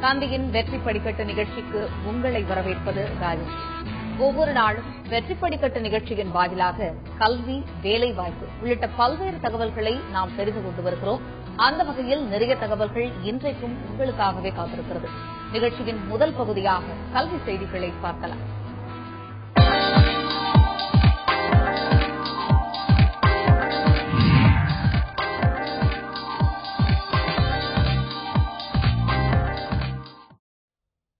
தந்தையின் வெற்றி படிக்கட்டு நிகழ்ச்சிக்கு உங்களை வரவேற்பது ராஜேஷ். ஒவ்வொரு நாளும் வெற்றி படிக்கட்டு நிகழ்ச்சியின் வாயிலாக கல்வி வேலைவாய்ப்பு உள்ளிட்ட பல்வேறு தகவல்களை நாம் தெரிந்து கொண்டு வருகிறோம். அந்த வகையில் நிறைய தகவல்கள் இன்றைக்கும் உங்களுக்காகவே காத்திருக்கிறது. நிகழ்ச்சியின் முதல் பகுதியாக கல்வி செய்திகளை பார்க்கலாம்.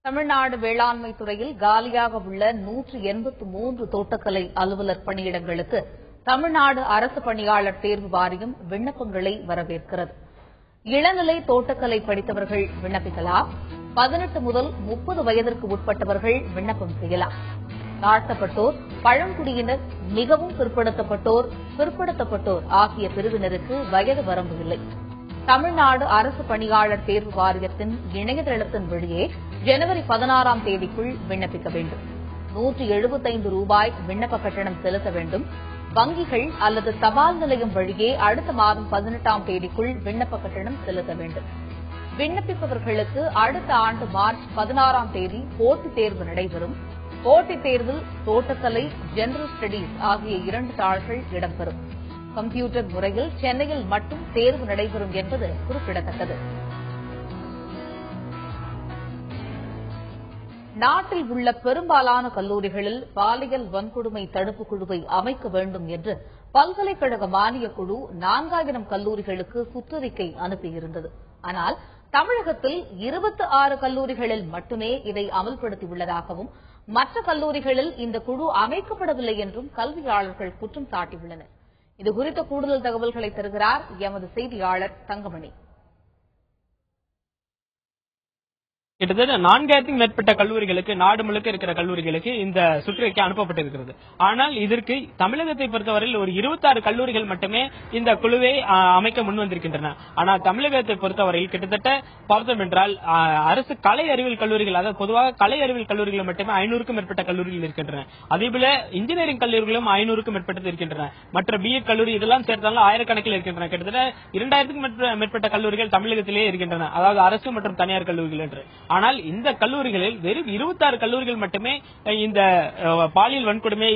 தமிழ்நாடு வேளாண்மை துறையில் காலியாக உள்ள நூற்று எண்பத்து மூன்று தோட்டக்கலை அலுவலர் பணியிடங்களுக்கு தமிழ்நாடு அரசு பணியாளர் தேர்வு வாரியம் விண்ணப்பங்களை வரவேற்கிறது. இளநிலை தோட்டக்கலை படித்தவர்கள் விண்ணப்பிக்கலாம். பதினெட்டு முதல் முப்பது வயதிற்கு உட்பட்டவர்கள் விண்ணப்பம் செய்யலாம். தாழ்த்தப்பட்டோர் பழங்குடியினர் மிகவும் பிற்படுத்தப்பட்டோர் பிற்படுத்தப்பட்டோர் ஆகிய பிரிவினருக்கு வயது வரம்பு இல்லை. தமிழ்நாடு அரசு பணியாளர் தேர்வு வாரியத்தின் இணையதளத்தின் வழியே ஜனவரி பதினாறாம் தேதிக்குள் விண்ணப்பிக்க வேண்டும். நூற்றி எழுபத்தைந்து ரூபாய் விண்ணப்ப கட்டணம் செலுத்த வேண்டும். வங்கிகள் அல்லது தபால் நிலையம் வழியே அடுத்த மாதம் பதினெட்டாம் தேதிக்குள் விண்ணப்ப கட்டணம் செலுத்த வேண்டும். விண்ணப்பிப்பவர்களுக்கு அடுத்த ஆண்டு மார்ச் பதினாறாம் தேதி போட்டித் தேர்வு நடைபெறும். போட்டித் தேர்வில் தோட்டக்கலை ஜெனரல் ஸ்டடீஸ் ஆகிய இரண்டு தாள்கள் இடம்பெறும். கம்ப்யூட்டர் முறையில் சென்னையில் மட்டும் தேர்வு நடைபெறும் என்பது குறிப்பிடத்தக்கது. நாட்டில் உள்ள பெரும்பாலான கல்லூரிகளில் பாலியல் வன்கொடுமை தடுப்பு குழுவை அமைக்க வேண்டும் என்று பல்கலைக்கழக மானியக் குழு நான்காயிரம் கல்லூரிகளுக்கு சுற்றறிக்கை அனுப்பியிருந்தது. ஆனால் தமிழகத்தில் இருபத்தி ஆறு கல்லூரிகளில் மட்டுமே இதை அமல்படுத்தியுள்ளதாகவும் மற்ற கல்லூரிகளில் இந்த குழு அமைக்கப்படவில்லை என்றும் கல்வியாளர்கள் குற்றம் சாட்டியுள்ளனர். இதுகுறித்த கூடுதல் தகவல்களை தருகிறார் எமது செய்தியாளர் தங்கமணி. கிட்டத்தட்ட நான்காயிரத்துக்கும் மேற்பட்ட கல்லூரிகளுக்கு நாடு முழுக்க இருக்கிற கல்லூரிகளுக்கு இந்த சுற்றறிக்கை அனுப்பப்பட்டிருக்கிறது. ஆனால் இதற்கு தமிழகத்தை பொறுத்தவரையில் ஒரு இருபத்தாறு கல்லூரிகள் மட்டுமே இந்த குழுவை அமைக்க முன் வந்திருக்கின்றன. ஆனால் தமிழகத்தை பொறுத்தவரையில் கிட்டத்தட்ட பார்த்தோம் என்றால் அரசு கலை அறிவியல் கல்லூரிகள் அதாவது பொதுவாக கலை அறிவியல் கல்லூரிகள் மட்டுமே ஐநூறுக்கும் மேற்பட்ட கல்லூரிகள் இருக்கின்றன. அதேபோல இன்ஜினியரிங் கல்லூரிகளும் ஐநூறுக்கும் மேற்பட்டது இருக்கின்றன. மற்ற பிஎட் கல்லூரி இதெல்லாம் சேர்த்தாலும் ஆயிரக்கணக்கில் இருக்கின்றன. கிட்டத்தட்ட இரண்டாயிரத்துக்கும் மேற்பட்ட கல்லூரிகள் தமிழகத்திலேயே இருக்கின்றன. அதாவது அரசு மற்றும் தனியார் கல்லூரிகள் என்று. ஆனால் இந்த கல்லூரிகளில் வெறும் இருபத்தாறு கல்லூரிகள் மட்டுமே இந்த பாலியல் வன்கொடுமை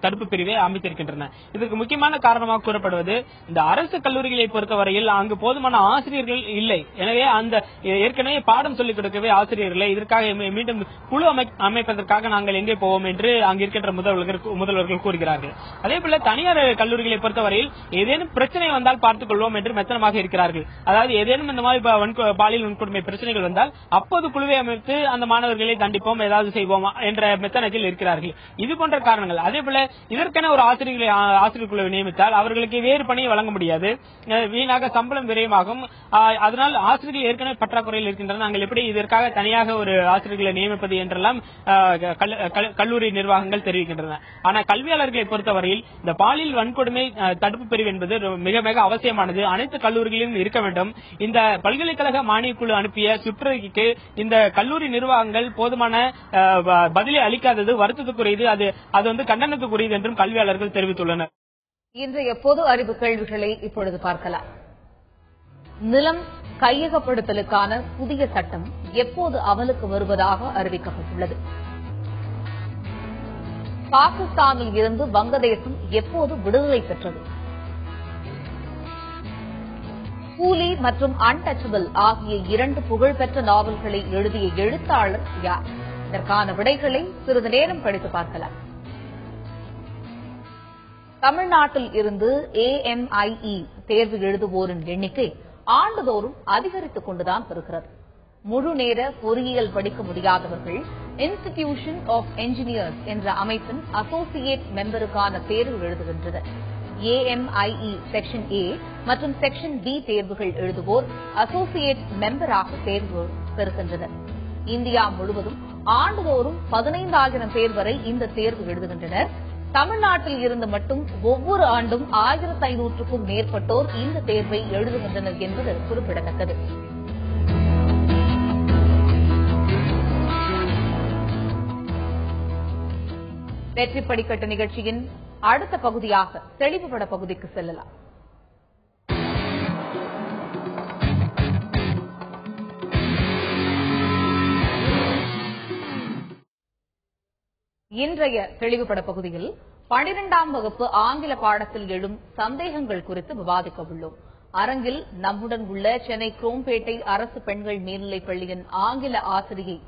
தடுப்பு பிரிவை அமைத்திருக்கின்றன. இதற்கு முக்கியமான காரணமாக கூறப்படுவது இந்த அரசு கல்லூரிகளை பொறுத்தவரையில் அங்கு போதுமான ஆசிரியர்கள் இல்லை. எனவே அந்த ஏற்கனவே பாடம் சொல்லிக் கொடுக்கவே ஆசிரியர்களை இதற்காக மீண்டும் குழு அமை- அமைப்பதற்காக நாங்கள் எங்கே போவோம் என்று அங்கு இருக்கின்ற முதல்வர்கள் முதல்வர்கள் கூறுகிறார்கள். அதே போல தனியார் கல்லூரிகளை பொறுத்தவரையில் ஏதேனும் பிரச்சனை வந்தால் பார்த்துக் கொள்வோம் என்று மெத்தனமாக இருக்கிறார்கள். அதாவது ஏதேனும் இந்த மாதிரி பாலியல் வன்கொடுமை பிரச்சனைகள் வந்தால் அப்போது ஏதாவது குழுவை அமைத்து அந்த மாணவர்களை தண்டிப்போம் ஏதாவது செய்வோம் என்ற மெத்தனத்தில் இருக்கிறார்கள். இது போன்ற காரணங்கள். அதே போல இதற்கென ஒரு ஆசிரியர்களை ஆசிரியர் குழுவை நியமித்தால் அவர்களுக்கு வேறு பணியை வழங்க முடியாது. வீணாக சம்பளம் விரயமாகும் அதனால் ஆசிரியர்கள் ஏற்கனவே பற்றாக்குறையில் இருக்கின்றன நாங்கள் எப்படி இதற்காக தனியாக ஒரு ஆசிரியர்களை நியமிப்பது என்றெல்லாம் கல்லூரி நிர்வாகங்கள் தெரிவிக்கின்றன. ஆனால் கல்வியாளர்களை பொறுத்தவரையில் இந்த பாலியல் வன்கொடுமை தடுப்பு பிரிவு என்பது மிக மிக அவசியமானது. அனைத்து கல்லூரிகளிலும் இருக்க வேண்டும். இந்த பல்கலைக்கழக மானியக்குழு அனுப்பிய சுற்றறிக்கைக்கு இந்த கல்லூரி நிர்வாகங்கள் போதுமான பதிலை அளிக்காதது வருத்தத்துக்குரியது அது அது வந்து கண்டனத்துக்குரியது என்றும் கல்வியாளர்கள் தெரிவித்துள்ளனர். இன்றைய பொது அறிவு கேள்விகளை இப்பொழுது பார்க்கலாம். நிலம் கையகப்படுத்தலுக்கான புதிய சட்டம் எப்போது அமலுக்கு வருவதாக அறிவிக்கப்பட்டுள்ளது. பாகிஸ்தானில் இருந்து வங்கதேசம் எப்போது விடுதலை பெற்றது? கூலி மற்றும் அன்டச்சபிள் ஆகிய இரண்டு புகழ்பெற்ற நாவல்களை எழுதிய எழுத்தாளர் யார்? இதற்கான விடைகளை சிறிது நேரம் படித்து பார்க்கலாம். தமிழ்நாட்டில் இருந்து ஏஎம்ஐஇ தேர்வு எழுதுவோரின் எண்ணிக்கை ஆண்டுதோறும் அதிகரித்துக் கொண்டுதான் வருகிறது. முழு நேர பொறியியல் படிக்க முடியாதவர்கள் இன்ஸ்டிடியூஷன் ஆஃப் என்ஜினியர்ஸ் என்ற அமைப்பின் அசோசியேட் மெம்பருக்கான தேர்வு எழுதுகின்றனர். ஏஎம்ஐஇ செக்ஷன் ஏ மற்றும் செக்ஷன் பி தேர்வுகள் எழுதுவோர் அசோசியேட் மெம்பராக தேர்வு பெறுகின்றனர். இந்தியா முழுவதும் ஆண்டுதோறும் பதினைந்தாயிரம் பேர் வரை இந்த தேர்வு எழுதுகின்றனர். தமிழ்நாட்டில் இருந்து மட்டும் ஒவ்வொரு ஆண்டும் ஆயிரத்தி ஐநூற்றுக்கும் மேற்பட்டோர் இந்த தேர்வை எழுதுகின்றனர் என்பது குறிப்பிடத்தக்கது. வெற்றி படிக்கட்டு நிகழ்ச்சியின் அடுத்த பகுதியாக தெளிவுபட பகுதிக்கு செல்லலாம். இன்றைய தெளிவுபட பகுதியில் பனிரெண்டாம் வகுப்பு ஆங்கில பாடத்தில் எழும் சந்தேகங்கள் குறித்து விவாதிக்க உள்ளோம். அரங்கில் நம்முடன் உள்ள சென்னை குரோம்பேட்டை அரசு பெண்கள் மேல்நிலைப் பள்ளியின் ஆங்கில ஆசிரியை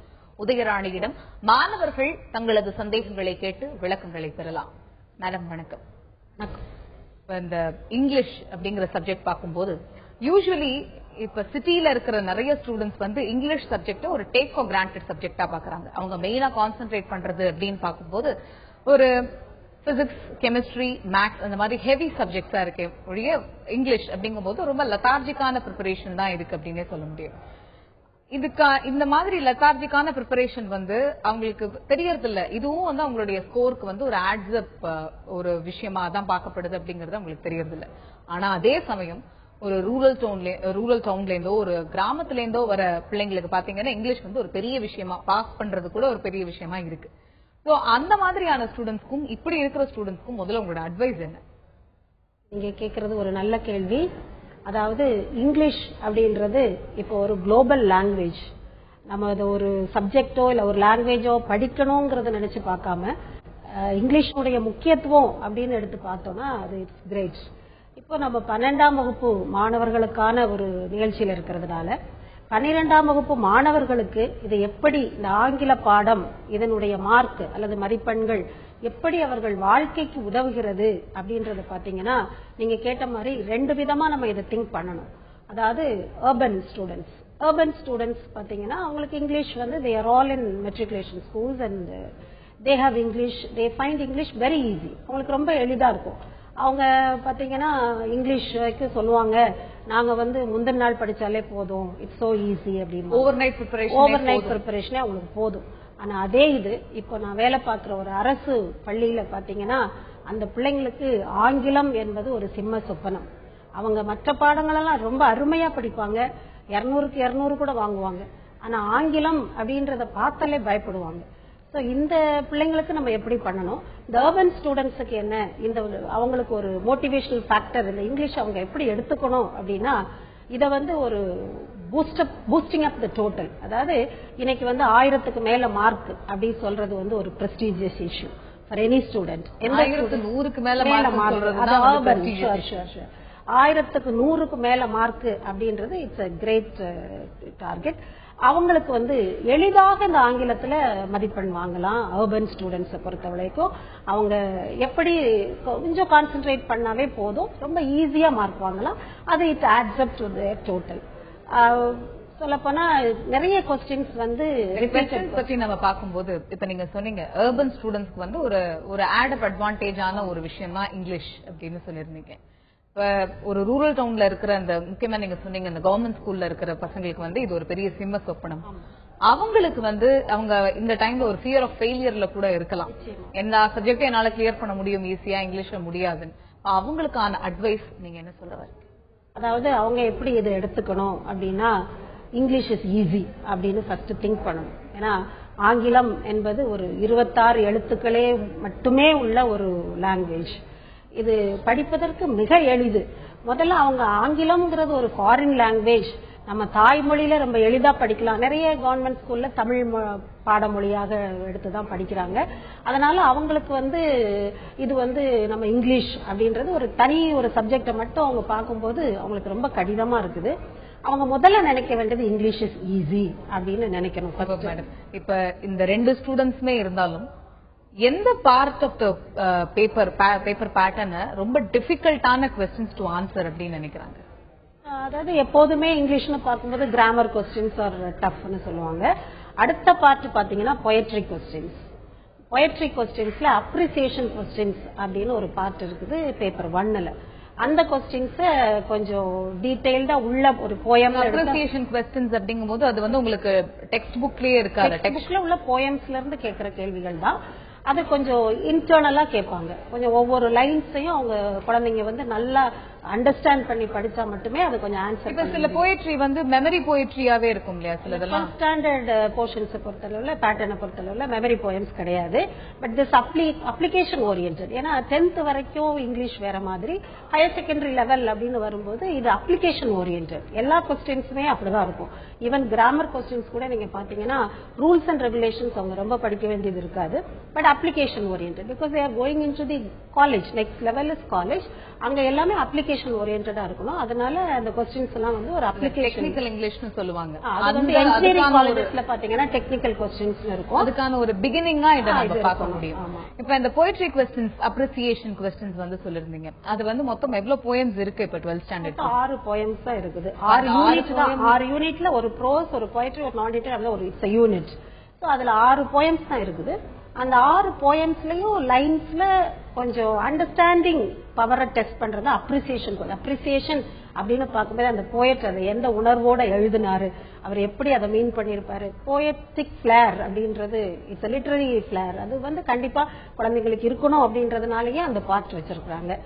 உதயராணியிடம் மாணவர்கள் தங்களது சந்தேகங்களை கேட்டு விளக்கங்களை பெறலாம். மேடம் வணக்கம். இந்த இங்கிலீஷ் அப்படிங்கிற சப்ஜெக்ட் பார்க்கும்போது யூஸ்வலி இப்ப சிட்டில இருக்கிற நிறைய ஸ்டூடெண்ட்ஸ் வந்து இங்கிலீஷ் சப்ஜெக்ட் ஒரு டேக் ஃபார் கிராண்டட் சப்ஜெக்டா பாக்குறாங்க அவங்க மெயினா கான்சென்ட்ரேட் பண்றது அப்படின்னு பார்க்கும்போது ஒரு பிசிக்ஸ் கெமிஸ்ட்ரி மேக்ஸ் அந்த மாதிரி ஹெவி சப்ஜெக்ட்ஸா இருக்கு ஒழிய இங்கிலீஷ் அப்படிங்கும்போது ரொம்ப லெத்தார்ஜிக்கான ப்ரிப்பரேஷன் தான் இருக்கு அப்படின்னே சொல்ல முடியும். இதுக்கா இந்த மாதிரி லெத்தார்ஜிக்கான ப்ரிப்பரேஷன் வந்து அவங்களுக்கு தெரியறது இல்ல இதுவும் வந்து அவங்களுடைய ஸ்கோருக்கு வந்து ஒரு ஆட்ஸ்அப் ஒரு விஷயமா தான் பார்க்கப்படுது அப்படிங்கறது அவங்களுக்கு தெரியறது இல்ல ஆனா அதே சமயம் ஒரு ரூரல் டவுன்ல ரூரல் டவுன்ல இருந்தோ ஒரு கிராமத்துல இருந்தோ வர பிள்ளைங்களுக்கு பாத்தீங்கன்னா இங்கிலீஷ் வந்து ஒரு பெரிய விஷயமா பாஸ் பண்றது கூட ஒரு பெரிய விஷயமா இருக்கு. சோ அந்த மாதிரியான ஸ்டூடெண்ட்ஸ்க்கும் இப்படி இருக்கிற ஸ்டூடெண்ட்ஸ்க்கும் முதல்ல உங்களோட அட்வைஸ் என்ன? நீங்க கேக்குறது ஒரு நல்ல கேள்வி. அதாவது இங்கிலீஷ் அப்படின்றது இப்போ ஒரு குளோபல் லாங்குவேஜ் நம்ம அதை ஒரு சப்ஜெக்டோ இல்ல ஒரு லாங்குவேஜோ படிக்கணுங்கிறத நினைச்சு பார்க்காம அஹ், இங்கிலீஷுடைய முக்கியத்துவம் அப்படின்னு எடுத்து பார்த்தோம்னா அது இட்ஸ் கிரேட் இப்போ நம்ம பன்னெண்டாம் வகுப்பு மாணவர்களுக்கான ஒரு நிகழ்ச்சியில் இருக்கிறதுனால பன்னிரெண்டாம் வகுப்பு மாணவர்களுக்கு இது எப்படி இந்த ஆங்கில பாடம் இதனுடைய மார்க் அல்லது மதிப்பெண்கள் எப்படி அவர்கள் வாழ்க்கைக்கு உதவுகிறது அப்படின்றத பாத்தீங்கன்னா நீங்க கேட்ட மாதிரி ரெண்டு விதமா நம்ம இதை திங்க் பண்ணணும். அதாவது அர்பன் ஸ்டூடெண்ட்ஸ் அர்பன் ஸ்டூடெண்ட்ஸ் பாத்தீங்கன்னா அவங்களுக்கு இங்கிலீஷ் வந்து they are all in matriculation schools and they have English they find English very easy அவங்களுக்கு ரொம்ப எளிதா இருக்கும். அவங்க பாத்தீங்கன்னா இங்கிலீஷ் வரைக்கும் சொல்லுவாங்க. நாங்க வந்து முந்தின நாள் படிச்சாலே போதும். இட்ஸ் சோ ஈஸி அப்படின்னு overnight preparation overnight ப்ரிப்பரேஷனே அவங்களுக்கு போதும். ஆனா அதே இது இப்போ நான் வேலை பார்க்குற ஒரு அரசு பள்ளியில பாத்தீங்கன்னா அந்த பிள்ளைங்களுக்கு ஆங்கிலம் என்பது ஒரு சிம்ம சொப்பனம். அவங்க மற்ற பாடங்களெல்லாம் ரொம்ப அருமையா படிப்பாங்க. இருநூறுக்கு இருநூறு கூட வாங்குவாங்க. ஆனா ஆங்கிலம் அப்படின்றத பார்த்தாலே பயப்படுவாங்க. ஸோ இந்த பிள்ளைங்களுக்கு நம்ம எப்படி பண்ணணும்? இந்த அர்பன் ஸ்டூடெண்ட்ஸுக்கு என்ன? இந்த ஒரு- அவங்களுக்கு ஒரு மோட்டிவேஷனல் ஃபேக்டர் இந்த இங்கிலீஷ் அவங்க எப்படி எடுத்துக்கணும் அப்படின்னா இதை வந்து ஒரு boost up boosting up the total அதாவது இன்னைக்கு வந்து ஆயிரத்துக்கு மேல மார்க் அப்படின்னு சொல்றது வந்து ஒரு prestigious issue for any student ஆயிரத்து நூறுக்கு மேல. ஆயிரத்துக்கு நூறுக்கு மேல மார்க் அப்படின்றது இட்ஸ் அ கிரேட் டார்கெட் அவங்களுக்கு வந்து எளிதாக இந்த ஆங்கிலத்துல மதிப்பெண் வாங்கலாம் அர்பன் ஸ்டூடெண்ட்ஸை பொறுத்த வரைக்கும். அவங்க எப்படி கொஞ்சம் கான்சென்ட்ரேட் பண்ணாவே போதும் ரொம்ப ஈஸியா மார்க் வாங்கலாம். அது it adds up to total சொல்லப்போனா நிறைய கொஸ்டின்ஸ் வந்து பத்தி நம்ம பார்க்கும்போது இப்ப நீங்க சொன்னீங்க அர்பன் ஸ்டூடெண்ட்ஸ்க்கு வந்து ஒரு ஒரு ஆட் அப் அட்வான்டேஜான ஒரு விஷயம் இங்கிலீஷ் அப்படின்னு சொல்லியிருந்தீங்க. ஒரு ரூரல் டவுன்ல இருக்கிற அந்த முக்கியமா நீங்க சொன்னீங்க அந்த கவர்மெண்ட் ஸ்கூல்ல இருக்கிற பசங்களுக்கு வந்து இது ஒரு பெரிய சிம்ம சொப்பனம். அவங்களுக்கு வந்து அவங்க இந்த டைம்ல ஒரு ஃபியர் ஆஃப் ஃபெயிலியர்ல கூட இருக்கலாம். எல்லா சப்ஜெக்டும் என்னால கிளியர் பண்ண முடியும் ஈஸியா இங்கிலீஷ்ல முடியாதுன்னு. அவங்களுக்கான அட்வைஸ் நீங்க என்ன சொல்ல வரீங்க? அதாவது அவங்க எப்படி இதை எடுத்துக்கணும் அப்படின்னா இங்கிலீஷ் இஸ் ஈஸி அப்படின்னு ஃபர்ஸ்ட் திங்க் பண்ணணும். ஏன்னா ஆங்கிலம் என்பது ஒரு இருபத்தாறு எழுத்துக்களே மட்டுமே உள்ள ஒரு லாங்குவேஜ் இது படிப்பதற்கு மிக எளிது. முதல்ல அவங்க ஆங்கிலம்ங்கிறது ஒரு ஃபாரின் லாங்குவேஜ் நம்ம தாய்மொழியில ரொம்ப எளிதா படிக்கலாம். நிறைய கவர்மெண்ட் ஸ்கூல்ல தமிழ் பாடமொழியாக எடுத்து தான் படிக்கிறாங்க. அதனால அவங்களுக்கு வந்து இது வந்து நம்ம இங்கிலீஷ் அப்படின்றது ஒரு தனி ஒரு சப்ஜெக்டை மட்டும் அவங்க பார்க்கும்போது அவங்களுக்கு ரொம்ப கடினமா இருக்குது. அவங்க முதல்ல நினைக்க வேண்டியது இங்கிலீஷ் இஸ் ஈஸி அப்படின்னு நினைக்கணும் மேடம் இப்ப இந்த ரெண்டு ஸ்டூடெண்ட்ஸ்மே இருந்தாலும் எந்த part of the paper paper பேட்டர்னை ரொம்ப டிஃபிகல்ட்டான கொஸ்டின்ஸ் டு ஆன்சர் அப்படின்னு நினைக்கிறாங்க? அதாவது எப்போதுமே இங்கிலீஷ்னு பார்க்கும்போது கிராமர் கொஸ்டின்ஸ் ஆர் டஃப்னு சொல்லுவாங்க. அடுத்த பார்ட் பாத்தீங்கன்னா பொயட்ரி கொஸ்டின்ஸ் பொயட்ரி கொஸ்டின்ஸ்ல அப்ரிசியேஷன் கொஸ்டின்ஸ் அப்படின்னு ஒரு பார்ட் இருக்குது பேப்பர் ஒன்னுல அந்த கொஸ்டின்ஸ் கொஞ்சம் டீடைல்டா உள்ள ஒரு போயம் அப்ரிசியேஷன் கொஸ்டின்ஸ் அப்படிங்கும்போது அது வந்து உங்களுக்கு டெக்ஸ்ட் புக்லயே இருக்காது. டெக்ஸ்ட் புக்ல உள்ள போயம்ஸ்ல இருந்து கேட்கிற கேள்விகள் தான். அது கொஞ்சம் இன்டர்னலா கேட்பாங்க. கொஞ்சம் ஒவ்வொரு லைன்ஸையும் அவங்க குழந்தைங்க வந்து நல்லா அண்டர்ஸ்டாண்ட் பண்ணி படிச்சா மட்டுமே அது கொஞ்சம் இப்ப ஆன்சர் சில போயட்ரி வந்து மெமரி போயட்ரியாவே இருக்கும் இல்லையா சிலதெல்லாம்? ஸ்டாண்டர்ட் போர்ஷன்ஸை பொறுத்தளவுல பேட்டர்னை பொறுத்தளவுல மெமரி போயம்ஸ் கிடையாது. But this appli application orient ஏன்னா டென்த் வரைக்கும் இங்கிலீஷ் வேற மாதிரி ஹையர் செகண்டரி லெவல் அப்படின்னு வரும்போது இது அப்ளிகேஷன் ஓரியன்ட் எல்லா கொஸ்டின்ஸுமே அப்படிதான் இருக்கும். ஈவன் கிராமர் கொஸ்டின்ஸ் கூட நீங்க பாத்தீங்கன்னா ரூல்ஸ் அண்ட் ரெகுலேஷன்ஸ் அவங்க ரொம்ப படிக்க வேண்டியது இருக்காது. But application orient because they're going into the college next level is college அங்க எல்லாமே அப்ளிகேஷன் ஓரியன்டா இருக்கணும். அதனால அந்த கொஸ்டின்ஸ் எல்லாம் வந்து ஒரு அப்ளிகேஷன் இங்கிலீஷ்னு சொல்லுவாங்க. அது வந்து காலேஜஸ்ல பாத்தீங்கன்னா டெக்னிக்கல் கொஸ்டின்ஸ் இருக்கும். அதுக்கான ஒரு பிகினிங்கா இதை நம்ம பார்க்க. முடியும். இப்ப இந்த போயட்ரி கொஸ்டின்ஸ் அப்ரிசியேஷன் கொஸ்டின்ஸ் வந்து சொல்லிருந்தீங்க. அது வந்து மொத்தம் எவ்வளவு போயம்ஸ் இருக்கு இப்ப டுவெல்த் ஸ்டாண்டர்ட் ஆறு poems தான் இருக்குது. ஆறு யூனிட் தான் ஆறு யூனிட்ல ஒரு ப்ரோஸ் ஒரு poetry ஒரு நான் ஒரு இட்ஸ் யூனிட் ஸோ அதுல ஆறு poems தான் இருக்குது. அந்த ஆறு போயம்ஸ்லயும் லைன்ஸ்ல கொஞ்சம் அண்டர்ஸ்டாண்டிங் பவரை டெஸ்ட் பண்றது அப்ரிசியேஷன் அப்ரிசியேஷன் அப்படின்னு பார்க்கும்போது அந்த போயட் அதை எந்த உணர்வோட எழுதினாரு அவர் எப்படி அதை மீன் பண்ணியிருப்பாரு? போயட்டிக் ஃபிளேர் அப்படின்றது இட்ஸ் லிட்டரரி ஃபிளேர் அது வந்து கண்டிப்பா குழந்தைங்களுக்கு இருக்கணும் அப்படின்றதுனாலயே அந்த பார்ட் வச்சிருக்கிறாங்க.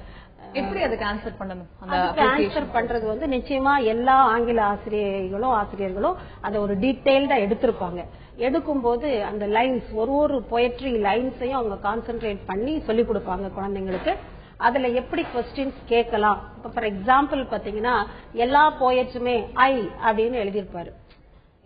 எப்படி அதுக்கு ஆன்சர் பண்ணணும்? அந்த ஆன்சர் பண்றது வந்து நிச்சயமா எல்லா ஆங்கில ஆசிரியர்களும் ஆசிரியர்களும் அதை ஒரு டீடைல்டா எடுத்திருப்பாங்க. எடுக்கும்போது அந்த லைன்ஸ் ஒரு ஒரு பொயட்ரி லைன்ஸையும் அவங்க கான்சென்ட்ரேட் பண்ணி சொல்லி கொடுப்பாங்க குழந்தைங்களுக்கு. அதுல எப்படி கொஸ்டின்ஸ் கேட்கலாம்? இப்ப ஃபார் எக்ஸாம்பிள் பாத்தீங்கன்னா எல்லா போயட்ஸுமே ஐ அப்படின்னு எழுதியிருப்பாரு.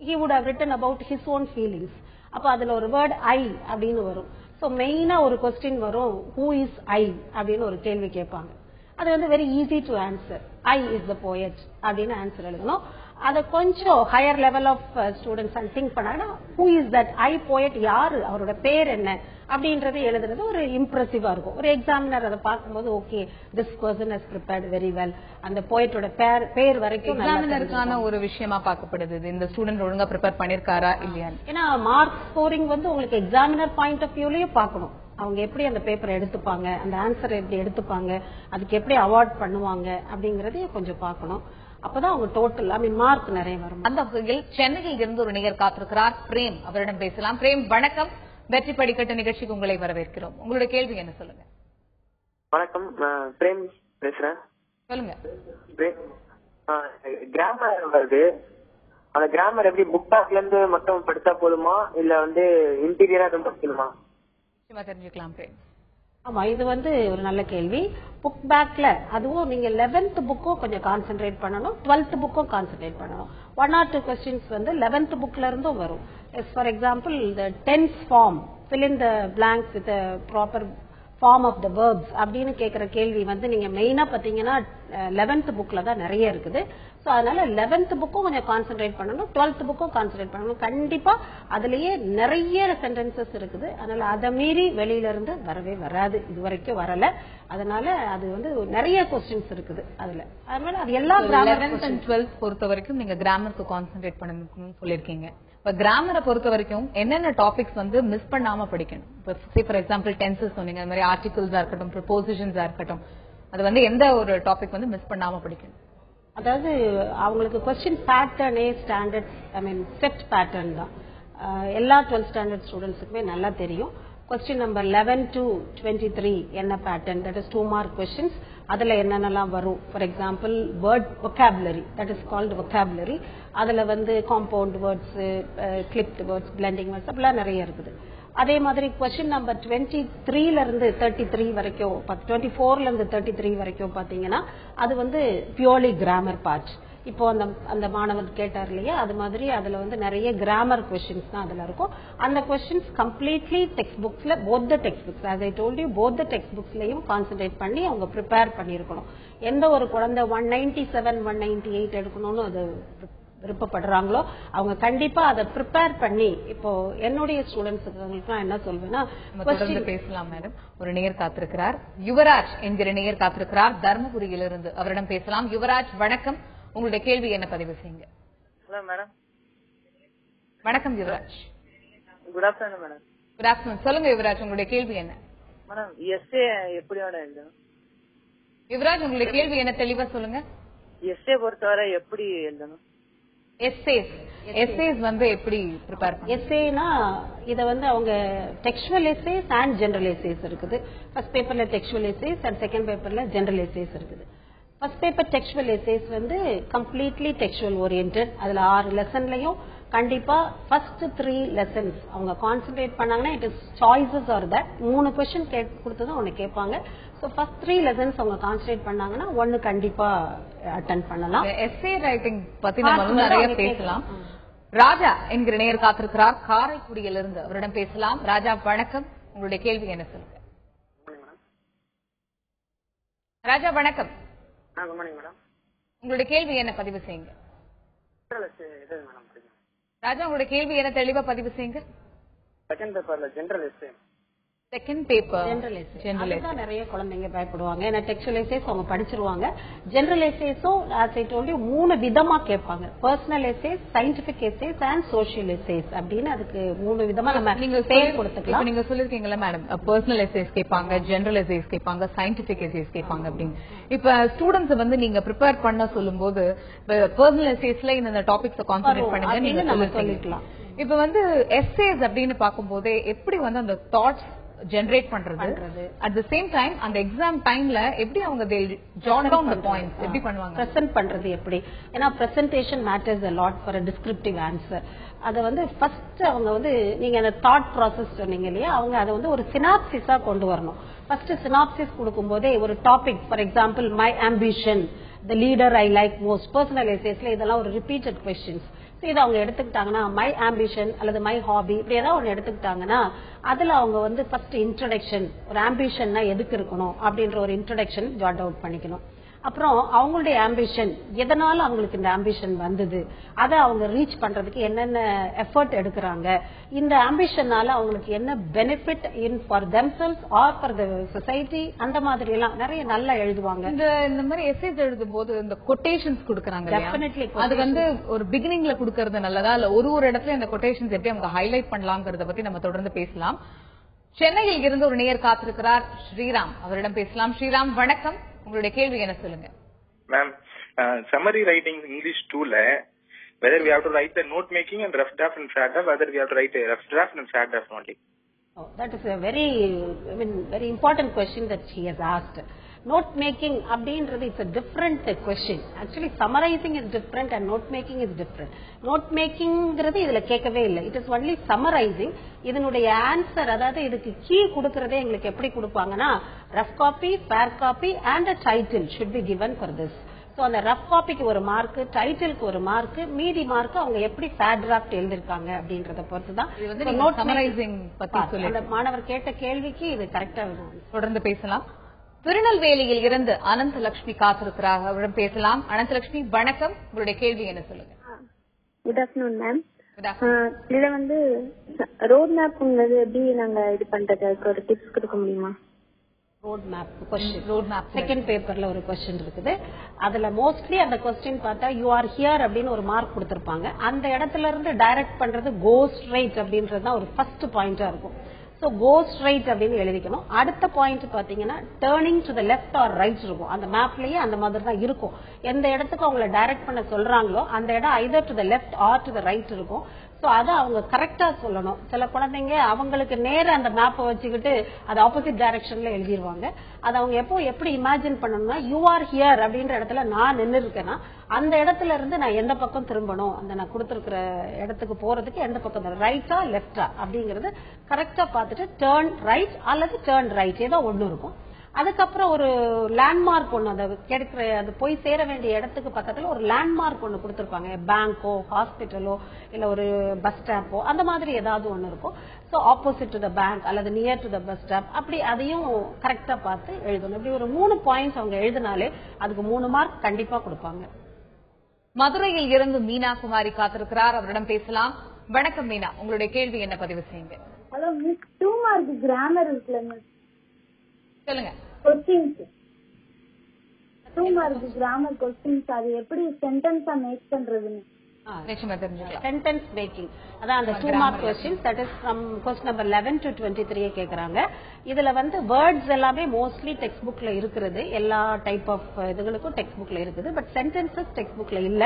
He would have written about his own feelings. அப்ப அதுல ஒரு வேர்ட் ஐ அப்படின்னு வரும். சோ மெயினா ஒரு கொஸ்டின் வரும் ஹூ இஸ் ஐ அப்படின்னு ஒரு கேள்வி கேட்பாங்க. அது வந்து very easy to answer I is the poet அப்படின்னு ஆன்சர் எழுதணும். அதை கொஞ்சம் higher level of students think பண்ணாங்கன்னா who is that I poet யாரு? அவரோட பேர் என்ன? அப்படின்றது எழுதுறது ஒரு இம்ப்ரெசிவா இருக்கும். ஒரு எக்ஸாமினர் அதை பார்க்கும்போது okay this person has prepared very well அந்த போயட்டோட பேர் பேர் வரைக்கும் எக்ஸாமினருக்கான ஒரு விஷயமா பார்க்கப்படுது. இந்த ஸ்டூடெண்ட் ஒழுங்கா ப்ரிப்பேர் பண்ணிருக்காரா இல்லையான்னு. ஏன்னா மார்க் ஸ்கோரிங் வந்து உங்களுக்கு எக்ஸாமினர் பாயிண்ட் ஆஃப் வியூலயும் பார்க்கணும். அவங்க எப்படி அந்த பேப்பரை எடுத்துப்பாங்க அந்த ஆன்சர் எப்படி எடுத்துப்பாங்க அதுக்கு எப்படி அவார்ட் பண்ணுவாங்க அப்படிங்கறதையும் கொஞ்சம் பார்க்கணும். அப்பதான் அவங்க டோட்டல் ஐ மீன் மார்க் நிறைய வரும். அந்த வகையில் சென்னையில் இருந்து ஒரு நேயர் காத்திருக்கிறார் பிரேம். அவரிடம் பேசலாம். பிரேம் வணக்கம். வெற்றி படிக்கட்டு நிகழ்ச்சிக்கு உங்களை வரவேற்கிறோம். உங்களுடைய கேள்வி என்ன சொல்லுங்க? வணக்கம். பிரேம் பேசுறேன். சொல்லுங்க. கிராமர் வருது. அந்த கிராமர் எப்படி புக் பேக்ல இருந்து மட்டும் படிச்சா போதுமா? இல்ல வந்து இன்டீரியரா எதுவும் படிக்கணுமா? தெரிஞ்சுக்கலாம் பிரேம் ஆமா இது வந்து ஒரு நல்ல கேள்வி. புக் பேக்ல அதுவும் நீங்க லெவன்த் புக்கும் கொஞ்சம் கான்சென்ட்ரேட் பண்ணணும். டுவெல்த் புக்கும் கான்சென்ட்ரேட் பண்ணணும். ஒன் ஆர் டூ கொஸ்டின்ஸ் வந்து லெவன்த் புக்ல இருந்தும் வரும். ஃபார் எக்ஸாம்பிள் இந்த tense form fill in the blanks with proper form of the verbs அப்படின்னு கேட்கிற கேள்வி வந்து நீங்க மெயினா பாத்தீங்கன்னா லெவன்த் புக்ல தான் நிறைய இருக்குது. ஸோ அதனால லெவன்த் புக்கும் கொஞ்சம் கான்சென்ட்ரேட் பண்ணணும். டுவெல்த் புக்கும் கான்சென்ட்ரேட் பண்ணணும். கண்டிப்பா அதுலயே நிறைய சென்டென்சஸ் இருக்குது. அதனால அதை மீறி வெளியில இருந்து வரவே வராது. இது வரைக்கும் வரல. அதனால அது வந்து நிறைய கொஸ்டின்ஸ் இருக்குது அதுல. அதனால அது எல்லா லெவன்த் அண்ட் டுவெல்த் பொறுத்த வரைக்கும் நீங்க கிராமருக்கு கான்சென்ட்ரேட் பண்ணணும்னு சொல்லிருக்கீங்க இப்ப கிராமரை பொறுத்த வரைக்கும் என்னென்ன டாபிக்ஸ் வந்து மிஸ் பண்ணாம படிக்கணும்? இப்போ ஃபார் எக்ஸாம்பிள் டென்சஸ் சொன்னீங்க அந்த மாதிரி ஆர்டிகல்ஸா இருக்கட்டும் ப்ரொபோசிஷன்ஸா இருக்கட்டும். அது வந்து எந்த ஒரு டாபிக் வந்து மிஸ் பண்ணாம படிக்கணும்? அதாவது அவங்களுக்கு question பேட்டர்னே standard I mean set pattern தான். எல்லா டுவெல்த் ஸ்டாண்டர்ட் ஸ்டூடெண்ட்ஸுக்குமே நல்லா தெரியும். Question number eleven to twenty three என்ன pattern that is two mark questions அதுல என்னென்னலாம் வரும்? For example word vocabulary that is called vocabulary. அதுல வந்து compound words clipped words blending words அப்படிலாம் நிறைய இருக்குது. அதே மாதிரி கொஸ்டின் நம்பர் டுவெண்ட்டி த்ரீல இருந்து தேர்ட்டி த்ரீ வரைக்கும் டுவெண்ட்டி ஃபோர்ல இருந்து தேர்ட்டி த்ரீ வரைக்கும் பாத்தீங்கன்னா அது வந்து பியூர்லி கிராமர் பார்ட் இப்போ அந்த அந்த மாணவர் கேட்டார் இல்லையா? அது மாதிரி அதுல வந்து நிறைய கிராமர் கொஸ்டின்ஸ் தான் அதுல இருக்கும். அந்த questions completely text புக்ஸ்ல both the text books told you both the text புக்ஸ்லயும் concentrate பண்ணி அவங்க ப்ரிப்பேர் பண்ணியிருக்கணும். எந்த ஒரு குழந்தை one ninety seven one ninety eight எடுக்கணும்னு அது விருப்பப்படுறாங்களோ அவங்க கண்டிப்பா அதை ப்ரிப்பேர் பண்ணி இப்போ என்னுடைய ஸ்டூடெண்ட்ஸுக்கு நான் என்ன சொல்வேன்னா பேசலாம் மேடம் ஒரு நேயர் காத்திருக்கிறார். யுவராஜ் என்கிற நேயர் காத்திருக்கிறார். தர்மபுரியிலிருந்து அவரிடம் பேசலாம். யுவராஜ் வணக்கம். உங்களுடைய கேள்வி என்ன பதிவு செய்யுங்க? ஹலோ மேடம் வணக்கம் Yuvraj. Good afternoon madam good afternoon சொல்லுங்க யுவராஜ் உங்களுடைய கேள்வி என்ன? மேடம் எஸ்ஏ எப்படி மேடம் எழுதணும் யுவராஜ் உங்களுடைய கேள்வி என்ன தெளிவா சொல்லுங்க? எஸ்ஏ பொறுத்தவரை எப்படி எழுதணும்? எஸ்ஏஸ் எஸ்ஏஸ் வந்து எப்படி ப்ரிப்பேர் எஸ்ஏனா இத வந்து அவங்க textual essays and general essays இருக்குது. ஃபர்ஸ்ட் பேப்பர்ல டெக்ஸ்டுவல் எஸ்ஏஸ் அண்ட் செகண்ட் பேப்பர்ல ஜெனரல் எஸ்ஏஸ் இருக்குது. ஃபர்ஸ்ட் பேப்பர் டெக்ஸ்டுவல் எஸ்ஏஸ் வந்து கம்ப்ளீட்லி டெக்ஸ்டுவல் ஓரியன்ட் அதுல ஆறு லெசன்லயும் கண்டிப்பா ஃபர்ஸ்ட் த்ரீ லெசன்ஸ் அவங்க கான்சென்ட்ரேட் பண்ணாங்கன்னா it is choices or that மூணு கொஸ்டின் கொடுத்ததும் ஒன்னு கேட்பாங்க. ஸோ ஃபர்ஸ்ட் த்ரீ லெசன்ஸ் அவங்க கான்சென்ட்ரேட் பண்ணாங்கன்னா ஒன்னு கண்டிப்பா அட்டன் பண்ணலாம். எஸ்ஏ ரைட்டிங் பத்தி நம்ம நிறைய பேசலாம். ராஜா என்கிற நேயர் காத்திருக்கிறார். காரைக்குடியிலிருந்து அவரிடம் பேசலாம். ராஜா வணக்கம். உங்களுடைய கேள்வி என்ன சொல்லுங்க? ராஜா வணக்கம். குட் மார்னிங் மேடம் உங்களுடைய கேள்வி என்ன பதிவு செய்யுங்க? ராஜா உங்களுடைய கேள்வி என்ன தெளிவா பதிவு செய்யுங்க? செகண்ட் பேப்பர்ல general essay second paper general essay general அதுதான் நிறைய குழந்தைங்க பயப்படுவாங்க. ஏன்னா டெக்ஸ்டுவல் எஸ்ஏஸ் அவங்க படிச்சிருவாங்க. ஜெனரல் எஸ்ஏஸும் ஆஸ் ஐ டோல்ட் மூணு விதமா கேட்பாங்க. Personal essays scientific essays and social essays அப்படின்னு அதுக்கு மூணு விதமா நம்ம நீங்க பேர் இப்ப கொடுத்துக்கலாம். நீங்க சொல்லிருக்கீங்கல்ல மேடம் பர்சனல் எஸ்ஏஸ் கேட்பாங்க ஜெனரல் எஸ்ஏஸ் கேட்பாங்க சயின்டிபிக் எஸ்ஏஸ் கேட்பாங்க அப்படின்னு. இப்ப ஸ்டூடெண்ட்ஸ் வந்து நீங்க ப்ரிப்பேர் பண்ண சொல்லும்போது பர்சனல் எஸ்ஏஸ்ல இந்த டாபிக்ஸ் கான்சென்ட்ரேட். பண்ணுங்க நீங்க நம்ம. சொல்லிக்கலாம். இப்ப வந்து எஸ்ஏஸ் அப்படின்னு பார்க்கும்போதே எப்படி வந்து அந்த தாட்ஸ் ஜெனரேட் பண்றது. அட் த சேம் டைம் அந்த எக்ஸாம் டைம்ல எப்படி அவங்க ஜாட் டவுன் த பாயிண்ட்ஸ் எப்படி பண்ணுவாங்க? பிரசன்ட் பண்றது எப்படி? ஏன்னா presentation matters a lot for a descriptive answer அதை வந்து ஃபர்ஸ்ட் அவங்க வந்து நீங்க அந்த தாட் ப்ராசஸ் சொன்னீங்க இல்லையா? அவங்க அதை வந்து ஒரு சினாப்சிஸா கொண்டு வரணும். ஃபர்ஸ்ட் சினாப்சிஸ் கொடுக்கும்போதே ஒரு topic for example my ambition the leader I like most personal எஸ்ஏஸ்ல இதெல்லாம் ஒரு ரிப்பீட்டட் கொஸ்டின்ஸ் இதை அவங்க எடுத்துக்கிட்டாங்கன்னா மை ஆம்பிஷன் அல்லது மை ஹாபி இப்படி ஏதாவது ஒன்று எடுத்துக்கிட்டாங்கன்னா அதுல அவங்க வந்து ஃபர்ஸ்ட் இன்ட்ரடக்ஷன் ஒரு ஆம்பிஷன்னா எதுக்கு இருக்கணும் அப்படின்ற ஒரு இன்ட்ரடக்ஷன் ஜாட் அவுட் பண்ணிக்கணும். அப்புறம் அவங்களுடைய ஆம்பிஷன் எதனால அவங்களுக்கு இந்த ஆம்பிஷன் வந்தது? அதை அவங்க ரீச் பண்றதுக்கு என்னென்ன எஃபர்ட் எடுக்கிறாங்க? இந்த ஆம்பிஷனால அவங்களுக்கு என்ன benefit in for themselves or for the society அந்த மாதிரி எல்லாம் நிறைய நல்லா எழுதுவாங்க. இந்த இந்த மாதிரி எஸ்ஏஸ் எழுதும் போது இந்த கொட்டேஷன்ஸ் கொடுக்கறாங்க? Definitely அது வந்து ஒரு பிகினிங்ல கொடுக்கறது நல்லதா? இல்ல ஒரு ஒரு இடத்துல இந்த கொட்டேஷன்ஸ் எப்படி அவங்க ஹைலைட் பண்ணலாம்ங்கறத பத்தி நம்ம தொடர்ந்து பேசலாம். சென்னையில் இருந்து ஒரு நேயர் காத்திருக்கிறார் ஸ்ரீராம். அவரிடம் பேசலாம். ஸ்ரீராம் வணக்கம். உங்களுடைய கேள்வி என்ன சொல்லுங்க மேம் சம்மரி ரைட்டிங் இங்கிலீஷ் டூல whether we have to write the note making and rough draft and fat draft, whether we have to write a rough draft and fat draft only. Oh, that is a very, I mean, very important question that she has asked. Note making அப்படின்றது it's different question. Actually, summarizing is different and note making is different. Note makingங்கிறது இதுல கேட்கவே இல்லை. It is only summarizing. இதனுடைய answer அதாவது இதுக்கு key கொடுக்கறதே எங்களுக்கு எப்படி கொடுப்பாங்கன்னா rough copy fair copy and a title should be given for this. So அந்த ரஃப் காப்பிக்கு ஒரு மார்க் டைட்டிலுக்கு ஒரு மார்க் மீதி மார்க் அவங்க எப்படி ஃபேட் டிராஃப்ட் எழுதிருக்காங்க அப்படின்றத பொறுத்து தான் மாணவர் கேட்ட கேள்விக்கு இது கரெக்டா வரும் தொடர்ந்து பேசலாம் திருநெல்வேலியில் இருந்து அனந்தலட்சுமி காத்திருக்கிறார். அவரிடம் பேசலாம். அனந்தலட்சுமி வணக்கம். உங்களுடைய கேள்வி என்ன சொல்லுங்க? Good afternoon ma'am. இதுல வந்து ரோட் மேப்ங்கிறது எப்படி நாங்க இது பண்றது? அதுக்கு ஒரு டிப்ஸ் கொடுக்க முடியுமா? Road map question road map second பேப்பர்ல ஒரு கொஸ்டின் இருக்குது. அதுல மோஸ்ட்லி அந்த கொஸ்டின் பார்த்தா யூ ஆர் ஹியர் அப்படின்னு ஒரு மார்க் கொடுத்திருப்பாங்க. அந்த இடத்துல இருந்து டைரக்ட் பண்றது கோ ஸ்ட்ரைட் அப்படின்றது தான் ஒரு ஃபர்ஸ்ட் பாயிண்டா இருக்கும். ஸோ கோ ஸ்ட்ரைட் அப்படின்னு எழுதிக்கணும். அடுத்த பாயிண்ட் பாத்தீங்கன்னா turning to the left or right இருக்கும். அந்த மேப்லயே அந்த மாதிரி தான் இருக்கும். எந்த இடத்துக்கு அவங்கள டைரக்ட் பண்ண சொல்றாங்களோ அந்த இடம் either to the left or to the right இருக்கும். ஸோ அதை அவங்க கரெக்டா சொல்லணும். சில குழந்தைங்க அவங்களுக்கு நேர அந்த மேப்பை வச்சுக்கிட்டு அது ஆப்போசிட் டைரக்ஷன்ல எழுதிருவாங்க. அதை அவங்க எப்போ எப்படி இமேஜின் பண்ணணும்னா யூ ஆர் ஹியர் அப்படின்ற இடத்துல நான் நின்று இருக்கேன்னா அந்த இடத்துல இருந்து நான் எந்த பக்கம் திரும்பணும்? அந்த நான் கொடுத்துருக்கிற இடத்துக்கு போறதுக்கு எந்த பக்கம் ரைட்டா லெஃப்டா அப்படிங்கறது கரெக்டா பார்த்துட்டு டேர்ன் ரைட் அல்லது டேர்ன் ரைட் ஏதோ ஒண்ணு இருக்கும். அதுக்கப்புறம் ஒரு லேண்ட்மார்க் ஒன்று அந்த கிடைக்கிற அது போய் சேர வேண்டிய இடத்துக்கு பக்கத்துல ஒரு லேண்ட்மார்க் ஒன்று கொடுத்துருப்பாங்க. பேங்கோ ஹாஸ்பிட்டலோ இல்ல ஒரு பஸ் ஸ்டாப்போ அந்த மாதிரி ஏதாவது ஒன்று இருக்கும். So opposite to the bank அல்லது near to the bus stop அப்படி அதையும் கரெக்டா பார்த்து எழுதணும். இப்படி ஒரு மூணு பாயிண்ட்ஸ் அவங்க எழுதினாலே அதுக்கு மூணு மார்க் கண்டிப்பா கொடுப்பாங்க. மதுரையில் இருந்து மீனா குமாரி காத்திருக்கிறார். அவரிடம் பேசலாம். வணக்கம் மீனா. உங்களுடைய கேள்வி என்ன பதிவு செய்யுங்க. Hello miss two mark grammar இருக்குல்ல மிஸ் சொல்லுங்க. Questions. Two mark grammar questions அது எப்படி சென்டென்ஸா மேக் பண்றதுன்னு. தெரிஞ்சுக்கலாம். சென்டென்ஸ் மேக்கிங் அதான் அந்த two mark question that is from question number eleven to twenty three கேட்கறாங்க இதுல வந்து வேர்ட்ஸ் எல்லாமே மோஸ்ட்லி டெக்ஸ்ட் புக்ல இருக்கிறது எல்லா டைப் ஆஃப் இதுகளுக்கும் டெக்ஸ்ட் புக்ல இருக்குது. பட் சென்டென்சஸ் டெக்ஸ்ட் புக்ல இல்ல.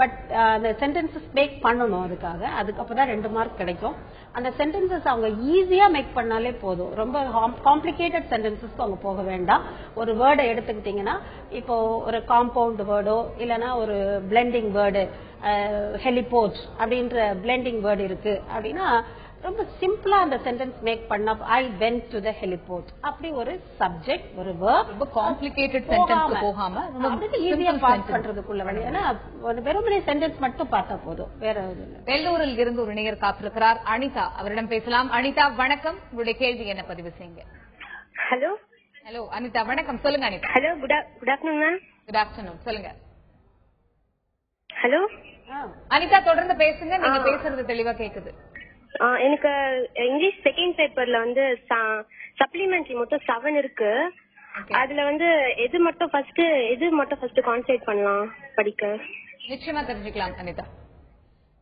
பட் அந்த சென்டென்சஸ் மேக் பண்ணணும் அதுக்காக. அதுக்கு அப்பதான் ரெண்டு மார்க் கிடைக்கும். அந்த சென்டென்சஸ் அவங்க ஈஸியா மேக் பண்ணாலே போதும். ரொம்ப காம்ப்ளிகேட்டட் சென்டென்சஸ்க்கு அவங்க போக வேண்டாம். ஒரு வேர்டை எடுத்துக்கிட்டீங்கன்னா இப்போ ஒரு காம்பவுண்ட் வேர்டோ இல்லைன்னா ஒரு பிளெண்டிங் வேர்டு ஹெலிபோர்ட் அப்படின்ற பிளெண்டிங் வேர்டு இருக்கு. அப்படின்னா ரொம்ப சிம்பிளா அந்த சென்டென்ஸ் மேக் பண்ண ஐ வென்ட் டு த ஹெலிபோர்ட் அப்படி ஒரு சப்ஜெக்ட் ஒரு வேர்ப் ரொம்ப காம்ப்ளிகேட்டட் சென்டென்ஸ் போகாம. ரொம்ப ஈஸியா பாஸ். பண்றதுக்குள்ள வழி. ஏன்னா ஒரு வெறுமனே சென்டென்ஸ் மட்டும் பார்த்தா போதும். வேற வெள்ளூரில் இருந்து ஒரு நேயர் காத்திருக்கிறார். அனிதா அவரிடம் பேசலாம். அனிதா வணக்கம். உங்களுடைய கேள்வி என்ன பதிவு செய்யுங்க. ஹலோ ஹலோ அனிதா வணக்கம். சொல்லுங்க Anita. Hello good good afternoon ma'am good afternoon சொல்லுங்க. ஹலோ அனிதா தொடர்ந்து பேசுங்க நீங்க பேசுறது தெளிவா கேக்குது. எனக்கு இங்கிலீஷ் செகண்ட் பேப்பர்ல வந்து சப்ளிமெண்ட்ரி மொத்தம் செவன் இருக்கு. அதுல வந்து எது மட்டும் ஃபர்ஸ்ட் எது மட்டும் ஃபர்ஸ்ட் கான்சென்ட்ரேட் பண்ணலாம் படிக்க? நிச்சயமா தெரிஞ்சுக்கலாம் அனிதா.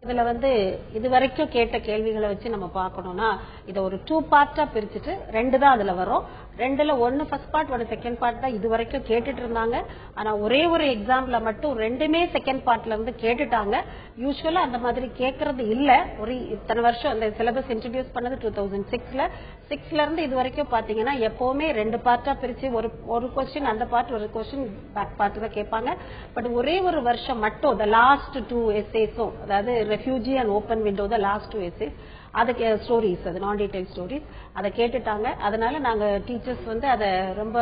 இதுல வந்து இது வரைக்கும் கேட்ட கேள்விகளை வச்சு நம்ம பார்க்கணும்னா இத ஒரு டூ பார்ட்டா பிரிச்சுட்டு ரெண்டு தான் அதுல வரும். ரெண்டுல ஒன்னு ஃபர்ஸ்ட் பார்ட் ஒன்னு செகண்ட் பார்ட் தான் இது வரைக்கும் கேட்டுட்டு இருந்தாங்க. ஆனா ஒரே ஒரு எக்ஸாம்ல மட்டும் ரெண்டுமே செகண்ட் பார்ட்ல இருந்து கேட்டுட்டாங்க. யூஸ்வலா அந்த மாதிரி கேட்கறது இல்ல. ஒரு இத்தனை வருஷம் அந்த சிலபஸ் இன்ட்ரடியூஸ் பண்ணது டூ தௌசண்ட் சிக்ஸ்ல சிக்ஸ்ல இருந்து இது வரைக்கும் பாத்தீங்கன்னா எப்பவுமே ரெண்டு பார்ட்டா பிரிச்சு ஒரு ஒரு கொஸ்டின் அந்த பார்ட் ஒரு கொஸ்டின் பேக் பார்ட் தான் கேட்பாங்க. பட் ஒரே ஒரு வருஷம் மட்டும் த லாஸ்ட் டூ எஸ்ஏஸும் அதாவது refugee and open window the last two essays அதுக்கு ஸ்டோரிஸ் அது நான் டீடைல் ஸ்டோரிஸ் அதை கேட்டுட்டாங்க. அதனால நாங்க டீச்சர்ஸ் வந்து அதை ரொம்ப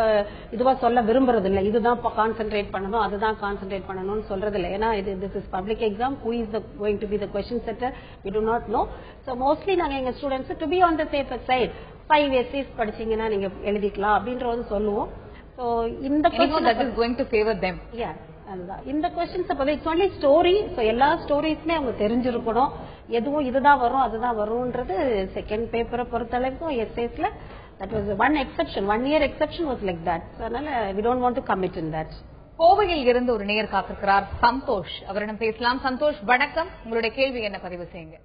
இதுவா சொல்ல விரும்புறது இல்ல இதுதான் கான்சென்ட்ரேட் பண்ணணும் அதுதான் கான்சென்ட்ரேட் பண்ணணும்னு சொல்றது இல்ல ஏன்னா இது this is public exam who is going to be the question setter we do not know so mostly நாங்க எங்க students to be on the safer side five essays படிச்சீங்கன்னா நீங்க எழுதிக்கலாம் அப்படின்றது சொல்லுவோம். ஸோ இந்த Anyhow, question that is going to favor them. இந்த கொஸ்டின்ஸ் அப்ப இட்ஸ் ஒன்லி ஸ்டோரி ஸோ எல்லா ஸ்டோரிஸுமே அவங்க தெரிஞ்சிருக்கணும். எதுவும் இதுதான் வரும் அதுதான் வரும்ன்றது செகண்ட் பேப்பரை பொறுத்தளவுக்கும் எஸ்ஏஸ்ல that was one exception one year exception was like that அதனால we don't want to commit in that கோவையில் இருந்து ஒரு நேயர் காத்திருக்கிறார் சந்தோஷ். அவரிடம் பேசலாம். சந்தோஷ் வணக்கம். உங்களுடைய கேள்வி என்ன பதிவு செய்யுங்க.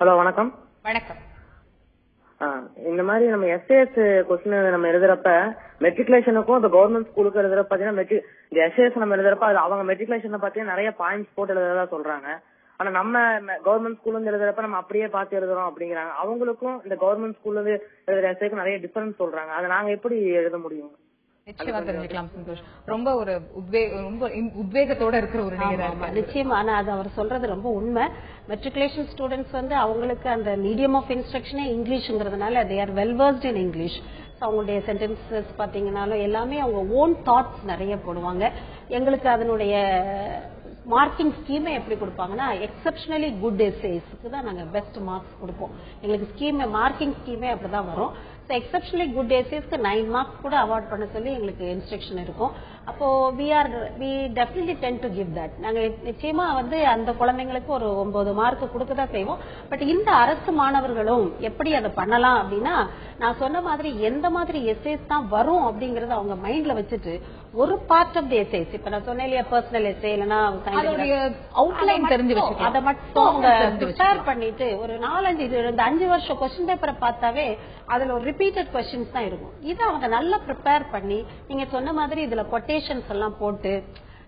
ஹலோ வணக்கம். வணக்கம். இந்த மாதிரி நம்ம எஸ்ஏஎஸ் கொஸ்டின் நம்ம எழுதுறப்ப மெட்ரிகுலேஷனுக்கும் இந்த கவர்மெண்ட் ஸ்கூலுக்கு எழுதுறப்ப பாத்தீங்கன்னா மெட்ரி இந்த எஸ்ஏஎஸ் நம்ம எழுதுறப்ப அது அவங்க மெட்ரிகுலேஷன் பாத்தீங்கன்னா நிறைய பாயிண்ட்ஸ் போட்டு எழுதுறதா சொல்றாங்க. ஆனா நம்ம கவர்மெண்ட் ஸ்கூல்ல இருந்து எழுதுறப்ப நம்ம அப்படியே பார்த்து எழுதுறோம் அப்படிங்கிறாங்க. அவங்களுக்கும் இந்த கவர்மெண்ட் ஸ்கூல்ல இருந்து எழுதுற எஸ்ஏக்கும் நிறைய டிஃபரன்ஸ் சொல்றாங்க. அதை நாங்க எப்படி எழுத முடியும்? நிச்சயமா தெரிஞ்சுக்கலாம் சந்தோஷ். ரொம்ப ஒரு ரொம்ப உத்வேகத்தோட இருக்கிற ஒரு. நிச்சயமா. ஆனா அது அவர் சொல்றது ரொம்ப உண்மை. மெட்ரிகுலேஷன் ஸ்டூடெண்ட்ஸ் வந்து அவங்களுக்கு அந்த மீடியம் ஆஃப் இன்ஸ்ட்ரக்ஷனே இங்கிலீஷ்ங்கிறதுனால they are well versed in English அவங்களுடைய சென்டென்சஸ் பாத்தீங்கன்னாலும் எல்லாமே அவங்க ஓன் தாட்ஸ் நிறைய போடுவாங்க. எங்களுக்கு அதனுடைய மார்க்கிங் ஸ்கீமே எப்படி கொடுப்பாங்கன்னா எக்ஸப்ஷனலி குட் எஸ்ஏஸ்க்கு தான் நாங்க பெஸ்ட் மார்க்ஸ் கொடுப்போம். எங்களுக்கு ஸ்கீம் மார்க்கிங் ஸ்கீமே அப்படிதான் வரும். எக்ஸப்ஷனலி குட் எஸ்ஏஸ்க்கு நைன் மார்க்ஸ் கூட அவார்ட் பண்ண சொல்லி எங்களுக்கு இன்ஸ்ட்ரக்ஷன் இருக்கும். அப்போ we are we definitely tend to give that நாங்க நிச்சயமா வந்து அந்த குழந்தைங்களுக்கு ஒரு ஒன்பது மார்க் கொடுக்க தான் செய்வோம். பட் இந்த அரசு மாணவர்களும் எப்படி அதை பண்ணலாம் அப்படின்னா நான் சொன்ன மாதிரி எந்த மாதிரி எஸ்ஏஸ் தான் வரும் அப்படிங்கறத அவங்க மைண்ட்ல வச்சுட்டு ஒரு பார்ட் ஆஃப் தி எஸ்ஏஸ் இப்ப நான் சொன்னேன் இல்லையா பர்சனல் எஸ்ஏ இல்லைன்னா outline தெரிஞ்சு வச்சுக்கலாம். அதை மட்டும் அவங்க ப்ரிப்பேர் பண்ணிட்டு ஒரு நாலஞ்சு இது இந்த அஞ்சு வருஷம் கொஸ்டின் பேப்பரை பார்த்தாவே அதுல ஒரு ரிப்பீட்டட் கொஸ்டின்ஸ் தான் இருக்கும். இதை அவங்க நல்லா ப்ரிப்பேர் பண்ணி நீங்க சொன்ன மாதிரி இதுல கொட்டேஷன்ஸ் எல்லாம் போட்டு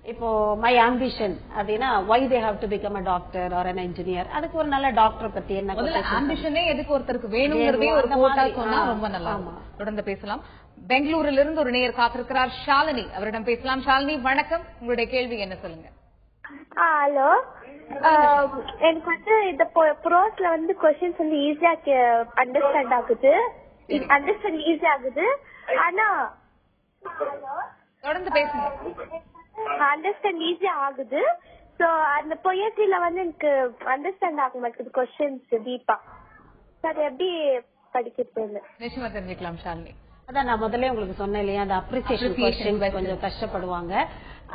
இப்போ மை ஆம்பிஷன் அப்படின்னா why they have to become a doctor or an engineer அதுக்கு ஒரு நல்ல டாக்டர் பத்தி என்ன ஆம்பிஷனே எதுக்கு ஒருத்தருக்கு வேணுங்கிறதே ஒரு சொன்னா ரொம்ப நல்லா தொடர்ந்து பேசலாம். பெங்களூரில் இருந்து ஒரு நேயர் காத்திருக்கிறார் ஷாலினி. அவரிடம் பேசலாம். ஷாலினி வணக்கம். உங்களுடைய கேள்வி என்ன சொல்லுங்க? ஹலோ. எனக்கு வந்து இந்த ப்ரோஸ்ல வந்து கொஸ்டின்ஸ் வந்து ஈஸியா அண்டர்ஸ்டாண்ட் ஆகுது. அண்டர்ஸ்டாண்ட் ஈஸி ஆகுது. ஆனா தொடர்ந்து பேசுங்க. அண்டர்ஸ்டாண்ட் ஈஸியா ஆகுது. சோ அந்த பொயட்ரியில வந்து எனக்கு அண்டர்ஸ்டாண்ட் ஆக மாட்டேங்குது கொஸ்டின்ஸ் டீப்பா அது எப்படி படிக்கிறது நிச்சயமா தெரிஞ்சுக்கலாம் ஷாலினி. அதான் நான் முதல்ல உங்களுக்கு சொன்னேன் இல்லையா அந்த அப்ரிசியேஷன் கொஞ்சம் கஷ்டப்படுவாங்க.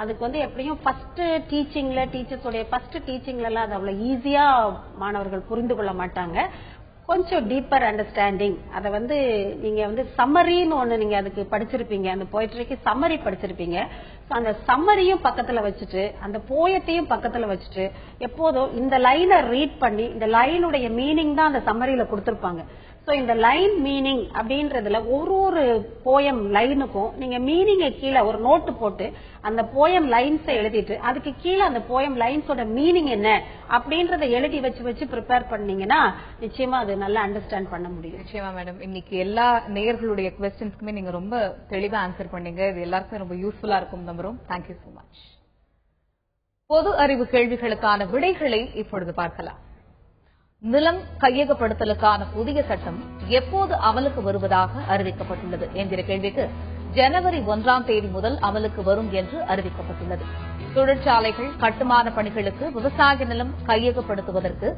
அதுக்கு வந்து எப்படியும் ஃபர்ஸ்ட் டீச்சிங்ல டீச்சர்ஸோடைய ஃபர்ஸ்ட் டீச்சிங்ல எல்லாம் அது அவ்வளவு ஈஸியா மாணவர்கள் புரிந்து கொள்ள மாட்டாங்க. கொஞ்சம் டீப்பர் அண்டர்ஸ்டாண்டிங் அதை வந்து நீங்க வந்து சம்மரின்னு ஒண்ணு நீங்க அதுக்கு படிச்சிருப்பீங்க. அந்த போய்ட்ரிக்கு சம்மரி படிச்சிருப்பீங்க. அந்த சம்மரியும் பக்கத்துல வச்சுட்டு அந்த போயத்தையும் பக்கத்துல வச்சுட்டு எப்போதும் இந்த லைனை ரீட் பண்ணி இந்த லைனுடைய மீனிங் தான் அந்த சம்மரியில கொடுத்திருப்பாங்க. சோ இந்த லைன் மீனிங் அப்படின்றதுல ஒரு ஒரு போயம் லைனுக்கும் நீங்க மீனிங்கை கீழே ஒரு நோட்டு போட்டு அந்த போயம் லைன்ஸ எழுதிட்டு அதுக்கு கீழே அந்த போயம் லைன்ஸோட மீனிங் என்ன? அப்படின்றத எழுதி வச்சு வச்சு ப்ரிப்பேர் பண்ணீங்கன்னா நிச்சயமா அது நல்லா அண்டர்ஸ்டாண்ட் பண்ண முடியும். நிச்சயமா மேடம் இன்னைக்கு எல்லா நேயர்களுடைய கொஸ்டின்ஸ்க்குமே நீங்க ரொம்ப தெளிவா ஆன்சர் பண்ணீங்க. இது எல்லாருக்குமே ரொம்ப யூஸ்ஃபுல்லா இருக்கும். நம்புறோம் தேங்க்யூ சோ மச் பொது அறிவு கேள்விகளுக்கான விடைகளை இப்பொழுது பார்க்கலாம். நிலம் கையகப்படுத்தலுக்கான புதிய சட்டம் எப்போது அமலுக்கு வருவதாக அறிவிக்கப்பட்டுள்ளது என்கிற கேள்விக்கு ஜனவரி ஒன்றாம் தேதி முதல் அமலுக்கு வரும் என்று அறிவிக்கப்பட்டுள்ளது. தொழிற்சாலைகள் கட்டுமான பணிகளுக்கு விவசாய நிலம் கையகப்படுத்துவதற்கு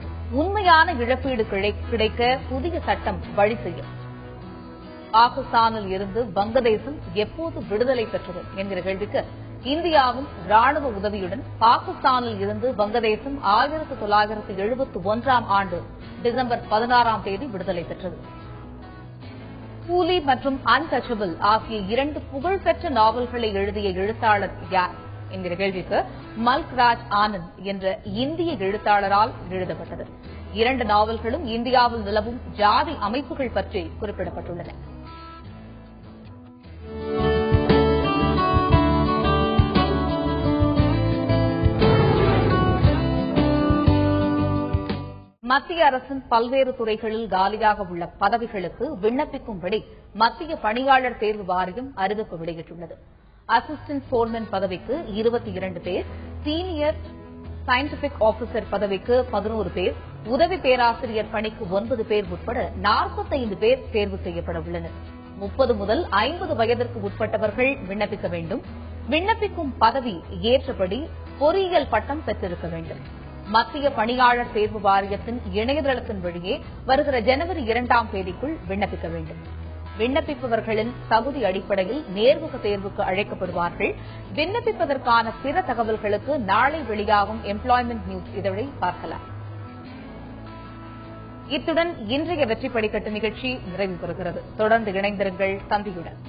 உண்மையான இழப்பீடு கிடைக்க புதிய சட்டம் வழி செய்யும். பாகிஸ்தானில் இருந்து வங்கதேசம் எப்போது விடுதலை பெற்றது என்கிற கேள்விக்கு இந்தியாவின் ராணுவ உதவியுடன் பாகிஸ்தானில் இருந்து வங்கதேசம் ஆயிரத்தி தொள்ளாயிரத்து எழுபத்தி ஒன்றாம் ஆண்டு டிசம்பர் பதினாறாம் தேதி விடுதலை பெற்றது. கூலி மற்றும் அன்டச்சபிள் ஆகிய இரண்டு புகழ்பெற்ற நாவல்களை எழுதிய எழுத்தாளர் யார் என்கிற கேள்விக்கு மல்க்ராஜ் ஆனந்த் என்ற இந்திய எழுத்தாளரால் எழுதப்பட்டது. இரண்டு நாவல்களும் இந்தியாவில் நிலவும் ஜாதி அமைப்புகள் பற்றி குறிப்பிடப்பட்டுள்ளன. மத்திய அரசின் பல்வேறு துறைகளில் காலியாக உள்ள பதவிகளுக்கு விண்ணப்பிக்கும்படி மத்திய பணியாளர் தேர்வு வாரியம் அறிவிப்பு வெளியிட்டுள்ளது. அசிஸ்டன்ட் போர்மேன் பதவிக்கு இருபத்தி இரண்டு பேர் சீனியர் சயின்டிபிக் ஆபீசர் பதவிக்கு பதினோரு பேர் உதவி பேராசிரியர் பணிக்கு ஒன்பது பேர் உட்பட நாற்பத்தைந்து பேர் தேர்வு செய்யப்பட உள்ளனர். முப்பது முதல் ஐம்பது வயதிற்கு உட்பட்டவர்கள் விண்ணப்பிக்க வேண்டும். விண்ணப்பிக்கும் பதவி ஏற்றபடி பொறியியல் பட்டம் பெற்றிருக்க வேண்டும். மத்திய பணியாளர் தேர்வு வாரியத்தின் இணையதளத்தின் வழியே வருகிற ஜனவரி இரண்டாம் தேதிக்குள் விண்ணப்பிக்க வேண்டும். விண்ணப்பிப்பவர்களின் தகுதி அடிப்படையில் நேர்முக தேர்வுக்கு அழைக்கப்படுவார்கள். விண்ணப்பிப்பதற்கான பிற தகவல்களுக்கு நாளை வெளியாகும் எம்ப்ளாய்மெண்ட் நியூஸ் இதழை பார்க்கலாம். இத்துடன் இன்றைய வெற்றி படிக்கட்டு நிகழ்ச்சி நிறைவு பெறுகிறது. தொடர்ந்து இணைந்திருங்கள் தந்தியுடன்